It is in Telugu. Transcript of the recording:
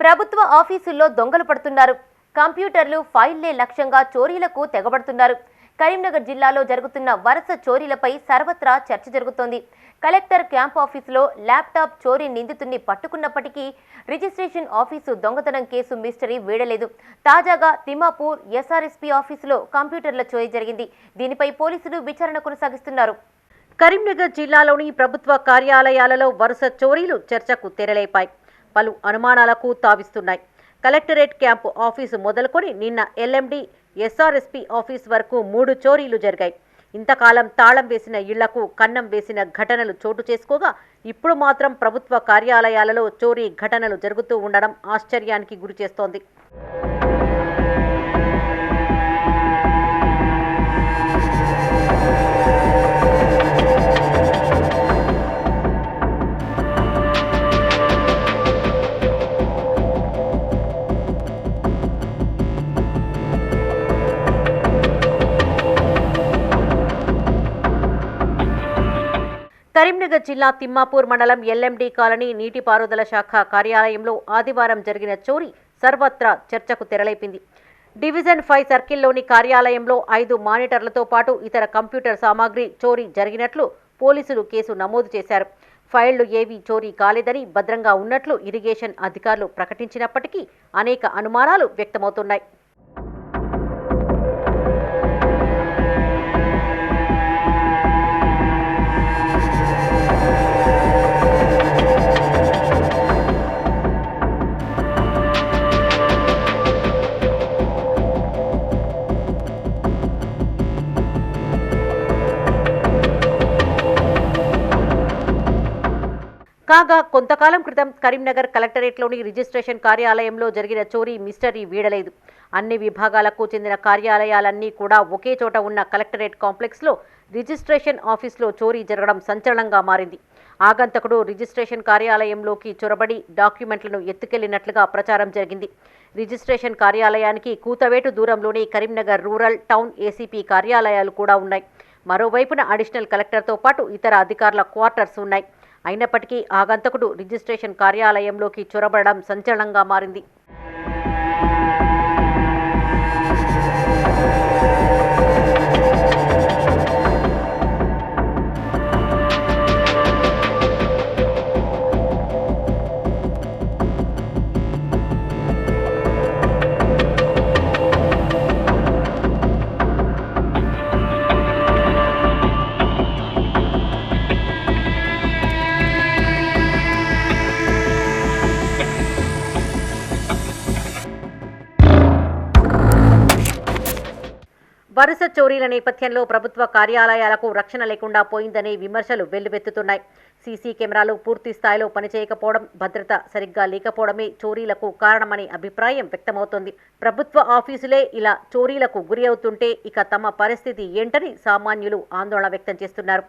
ప్రభుత్వ ఆఫీసుల్లో దొంగలు పడుతున్నారు. కంప్యూటర్లు ఫైల్లే లక్ష్యంగా చోరీలకు తెగబడుతున్నారు. కరీంనగర్ జిల్లాలో జరుగుతున్న వరుస చోరీలపై సర్వత్రా చర్చ జరుగుతోంది. కలెక్టర్ క్యాంప్ ఆఫీసులో ల్యాప్టాప్ చోరీ నిందితుడిని పట్టుకున్నప్పటికీ రిజిస్ట్రేషన్ ఆఫీసు దొంగతనం కేసు మిస్టరీ వీడలేదు. తాజాగా తిమాపూర్ ఎస్ఆర్ఎస్పీ ఆఫీసులో కంప్యూటర్ల చోరీ జరిగింది. దీనిపై పోలీసులు విచారణ కొనసాగిస్తున్నారు. కరీంనగర్ జిల్లాలోని ప్రభుత్వ కార్యాలయాలలో వరుస చోరీలు చర్చకు తెరలేపాయి. పలు అనుమానాలకు తావిస్తున్నాయి. కలెక్టరేట్ క్యాంపు ఆఫీసు మొదలుకొని నిన్న ఎల్ఎండి ఎస్ఆర్ఎస్పీ ఆఫీస్ వరకు మూడు చోరీలు జరిగాయి. ఇంతకాలం తాళం వేసిన ఇళ్ళకు కన్నం వేసిన ఘటనలు చోటు చేసుకోగా ఇప్పుడు మాత్రం ప్రభుత్వ కార్యాలయాలలో చోరీ ఘటనలు జరుగుతూ ఉండడం ఆశ్చర్యానికి గురిచేస్తోంది కరీంనగర్ జిల్లా తిమ్మాపూర్ మండలం ఎల్ఎండి కాలనీ నీటిపారుదల శాఖ కార్యాలయంలో ఆదివారం జరిగిన చోరీ సర్వత్రా చర్చకు తెరలేపింది. డివిజన్ ఫైవ్ సర్కిల్లోని కార్యాలయంలో ఐదు మానిటర్లతో పాటు ఇతర కంప్యూటర్ సామాగ్రి చోరీ జరిగినట్లు పోలీసులు కేసు నమోదు చేశారు. ఫైళ్ళు ఏవీ చోరీ కాలేదని భద్రంగా ఉన్నట్లు ఇరిగేషన్ అధికారులు ప్రకటించినప్పటికీ అనేక అనుమానాలు వ్యక్తమవుతున్నాయి. కాగా కొంతకాలం క్రితం కరీంనగర్ కలెక్టరేట్లోని రిజిస్ట్రేషన్ కార్యాలయంలో జరిగిన చోరీ మిస్టరీ వీడలేదు. అన్ని విభాగాలకు చెందిన కార్యాలయాలన్నీ కూడా ఒకే చోట ఉన్న కలెక్టరేట్ కాంప్లెక్స్లో రిజిస్ట్రేషన్ ఆఫీస్లో చోరీ జరగడం సంచలనంగా మారింది. ఆగంతకుడు రిజిస్ట్రేషన్ కార్యాలయంలోకి చొరబడి డాక్యుమెంట్లను ఎత్తుకెళ్ళినట్లుగా ప్రచారం జరిగింది. రిజిస్ట్రేషన్ కార్యాలయానికి కూతవేటు దూరంలోనే కరీంనగర్ రూరల్ టౌన్ ఏసీపీ కార్యాలయాలు కూడా ఉన్నాయి. మరోవైపున అడిషనల్ కలెక్టర్తో పాటు ఇతర అధికారుల క్వార్టర్స్ ఉన్నాయి. అయినప్పటికీ ఆగంతకుడు రిజిస్ట్రేషన్ కార్యాలయంలోకి చొరబడడం సంచలనంగా మారింది. వరుస చోరీల నేపథ్యంలో ప్రభుత్వ కార్యాలయాలకు రక్షణ లేకుండా పోయిందనే విమర్శలు వెల్లువెత్తుతున్నాయి. సీసీ కెమెరాలు పూర్తి స్థాయిలో పనిచేయకపోవడం భద్రత సరిగ్గా లేకపోవడమే చోరీలకు కారణమనే అభిప్రాయం వ్యక్తమవుతోంది. ప్రభుత్వ ఆఫీసులే ఇలా చోరీలకు గురి అవుతుంటే ఇక తమ పరిస్థితి ఏంటని సామాన్యులు ఆందోళన వ్యక్తం చేస్తున్నారు.